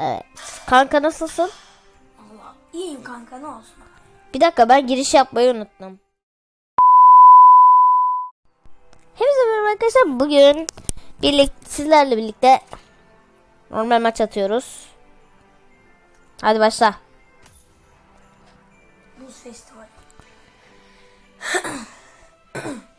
Evet. Kanka nasılsın? Allah iyiyim kanka ne olsun. Bir dakika ben giriş yapmayı unuttum. Hepinize merhaba arkadaşlar. Bugün birlik sizlerle birlikte normal maç atıyoruz. Hadi başla. Buz festivali.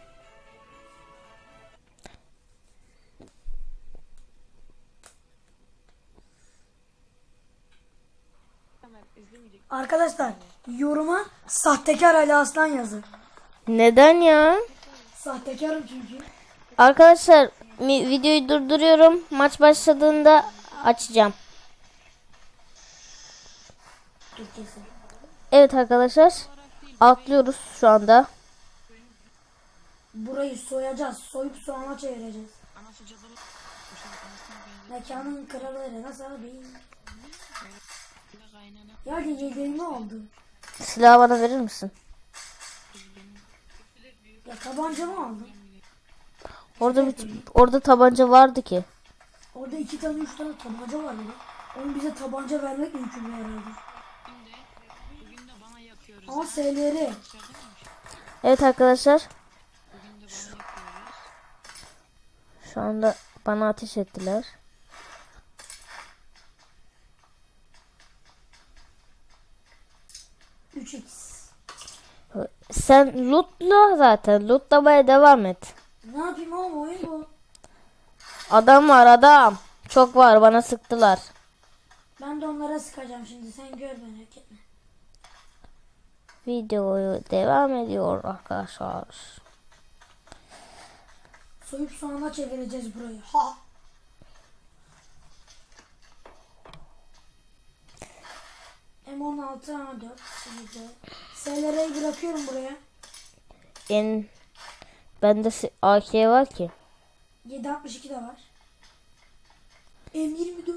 Arkadaşlar yoruma sahtekar Ali Aslan yazın. Neden ya? Sahtekarım çünkü. Arkadaşlar videoyu durduruyorum. Maç başladığında açacağım. Evet arkadaşlar. Atlıyoruz şu anda. Burayı soyacağız. Soyup soğana çevireceğiz. Mekanın kralı nasıl abi? Ya yediğimi oldu. Silahı bana verir misin? Ya tabancamı aldım. Orada bir, orada tabanca vardı ki. Orada iki tane üç tane tabanca var dedi. Onun bize tabanca vermek mümkün herhalde. Ama SLR. Evet arkadaşlar. Şu anda bana ateş ettiler. Üç x Sen lootla zaten. Lootlamaya devam et. Ne yapayım oğlum oyun bu. Adam var adam. Çok var bana sıktılar. Ben de onlara sıkacağım şimdi. Sen gör merak etme. Videoyu devam ediyor arkadaşlar. Soyup soğana çevireceğiz burayı. Ha. M16 A4 şimdi. SLR'yi bırakıyorum buraya. En bende AK var ki. 762 de var. M24.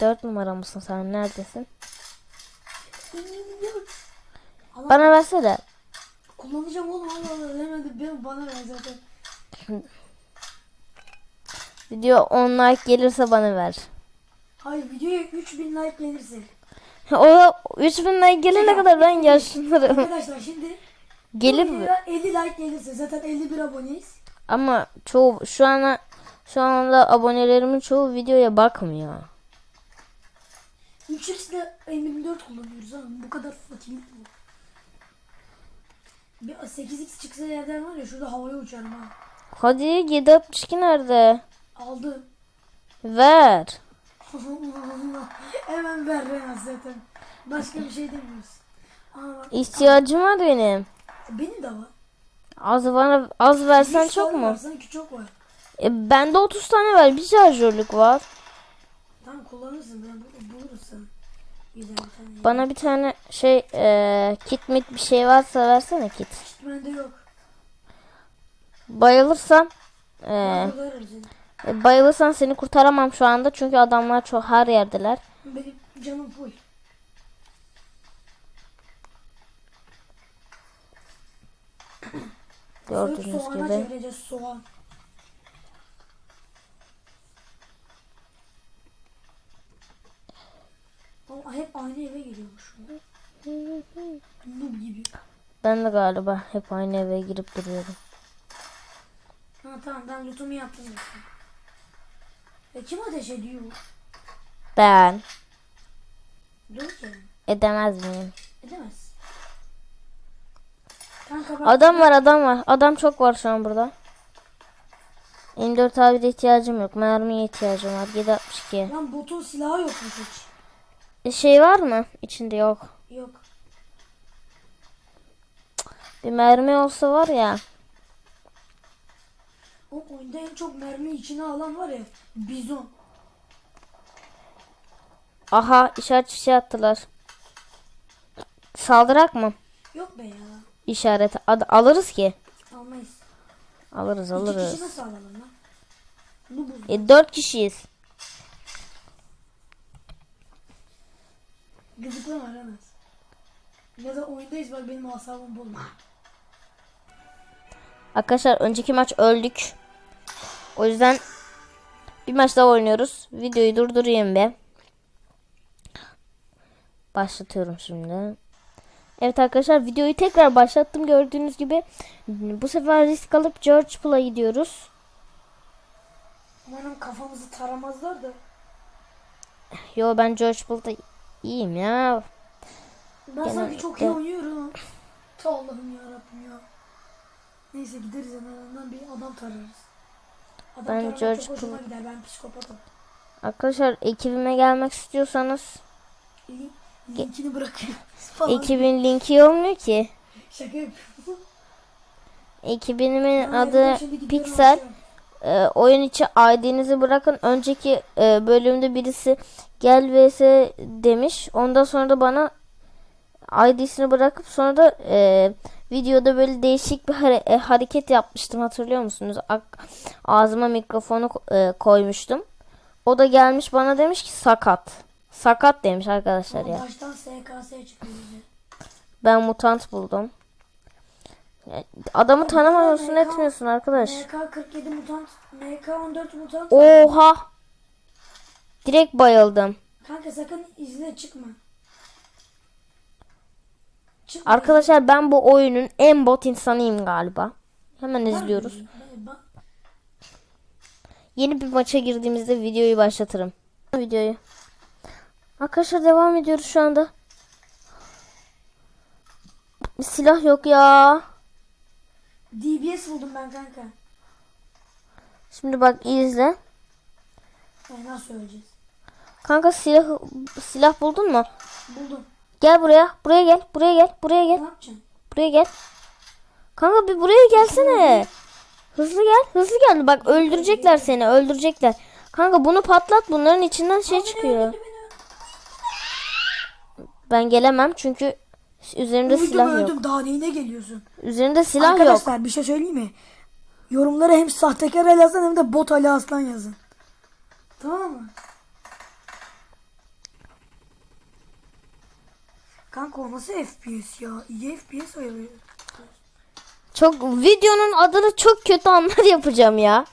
4 numara mısın sen? Neredesin? M24. Allah Bana versene. kullanacağım oğlum Allah Allah demedi ben bana ver zaten. Video 10 like gelirse bana ver. Hayır videoya 3000 like gelirse. O 3000 like gelene kadar ben yaşlanırım. Arkadaşlar şimdi videoya 50 like gelirse zaten 51 aboneyiz. Ama çoğu şu ana şu anda abonelerimin çoğu videoya bakmıyor. 3x ile M24 kullanıyoruz ha. Bu kadar fakirlik bu. Bir 8x çıksa yerden var ya şurada havaya uçarım ha. Hadi 762 nerede? Aldım. Ver. Allah. Hemen ver Renas zaten. Başka bir şey demiyoruz. Aa. İhtiyacım var benim. Benim de var. Az bana az versen çok mu? Sanki çok var. E, bende 30 tane var. Bir şarjörlük var. Tamam kullanırsın ben bul- buluruz sana. Güzel bir tane. Bana bir tane şey e, kit mit bir şey varsa versene kit. Hiç bende yok. Bayılırsam e, Ben. E, bayılırsan seni kurtaramam şu anda çünkü adamlar çok her yerdeler. Benim canım full. Gördüğünüz soğana gibi. çevireceğiz soğan. Ama hep aynı eve. Noob gibi. Ben de galiba hep aynı eve girip duruyorum. Ha tamam ben lootumu yaptım zaten. E kim ateş ediyor? Ben Dur ki. edemez miyim? Edemez. Kanka bak. Adam var adam var. Adam çok var şu an burada. M4 abi de ihtiyacım yok. Mermiye ihtiyacım var. 762. Lan botun silahı yokmuş hiç. E, şey var mı? İçinde yok. Yok. Bir mermi olsa var ya. O oyunda en çok mermi içine alan var ya. Bizon. Aha işaret fişeği attılar. Saldırak mı? Yok be ya. İşareti Ad- alırız ki. Almayız. Alırız İki alırız. kişi nasıl alalım lan? Noobuz. E, 4 kişiyiz. Gıdıklama aramaz. Ya da oyundayız bak benim asabım bozma. Arkadaşlar önceki maç öldük. O yüzden bir maç daha oynuyoruz. Videoyu durdurayım be. Başlatıyorum şimdi. Evet arkadaşlar videoyu tekrar başlattım gördüğünüz gibi. Bu sefer risk alıp George Pool'a gidiyoruz. Umarım kafamızı taramazlar da. Yo ben George Pool'da iyiyim ya. Ben Genel- sanki çok iyi oynuyorum. Ta Allah'ım ya Rabbim ya. Neyse gideriz en azından bir adam tararız. Adam Ben George hoşuma gider. Ben psikopatım. Arkadaşlar ekibime gelmek istiyorsanız Link- Linkini bırakıyorum. Falan. ekibin linki olmuyor ki. Şaka yapıyorum. Ben adı Pixel. Ee, oyun içi ID'nizi bırakın. Önceki e, bölümde birisi gel vs demiş. Ondan sonra da bana ID'sini bırakıp sonra da e, videoda böyle değişik bir hare- e, hareket yapmıştım. Hatırlıyor musunuz? Ak- ağzıma mikrofonu e, koymuştum. O da gelmiş bana demiş ki sakat. Sakat demiş arkadaşlar Ama ya. Baştan SKS çıkıyor bize. Ben mutant buldum. Adamı tanımıyorsun MK etmiyorsun arkadaş. MK47 mutant, MK14 mutant. Oha. Direkt bayıldım. Kanka sakın izle çıkma. Çıkma. Arkadaşlar ben bu oyunun en bot insanıyım galiba. Hemen izliyoruz. Yeni bir maça girdiğimizde videoyu başlatırım. Videoyu. Arkadaşlar devam ediyoruz şu anda. Bir silah yok ya. DBS buldum ben kanka. Şimdi bak iyi izle. Yani nasıl öleceğiz? Kanka silah silah buldun mu? Buldum. Gel buraya. Buraya gel. Buraya gel. Buraya Ne gel. yapacaksın? Buraya gel. Kanka bir buraya gelsene. Hızlı gel. Hızlı gel. Bak öldürecekler seni. Öldürecekler. Kanka bunu patlat. Bunların içinden şey çıkıyor. beni. Ben gelemem çünkü üzerimde Öldüm silah yok. öldüm daha neyine geliyorsun? Üzerimde silah yok. Arkadaşlar bir şey söyleyeyim mi? Yorumlara hem sahtekar Ali Aslan hem de bot Ali Aslan yazın. Tamam mı? Kanka o nasıl FPS ya? İyi FPS ayarıyor. Çok videonun adını çok kötü anlar yapacağım ya.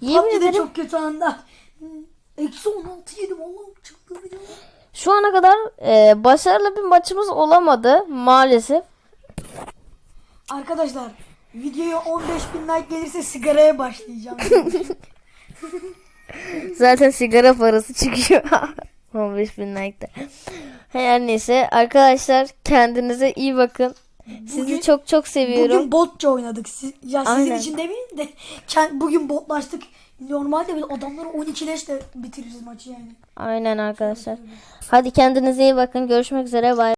Yemin PUBG'de ederim çok kötü anda. Eksi 16 yedim Allah'ım çıldıracağım. şu ana kadar e, başarılı bir maçımız olamadı maalesef. Arkadaşlar videoya 15 bin like gelirse sigaraya başlayacağım. Zaten sigara parası çıkıyor. 15 bin like'da. Her neyse arkadaşlar kendinize iyi bakın. Sizi Bugün- çok çok seviyorum. Bugün botça oynadık. Siz, ya sizin Aynen. için demeyeyim de kend- bugün botlaştık. Normalde biz adamları 12 leşle bitiririz maçı yani. Aynen arkadaşlar. Hadi kendinize iyi bakın. Görüşmek üzere. Bay.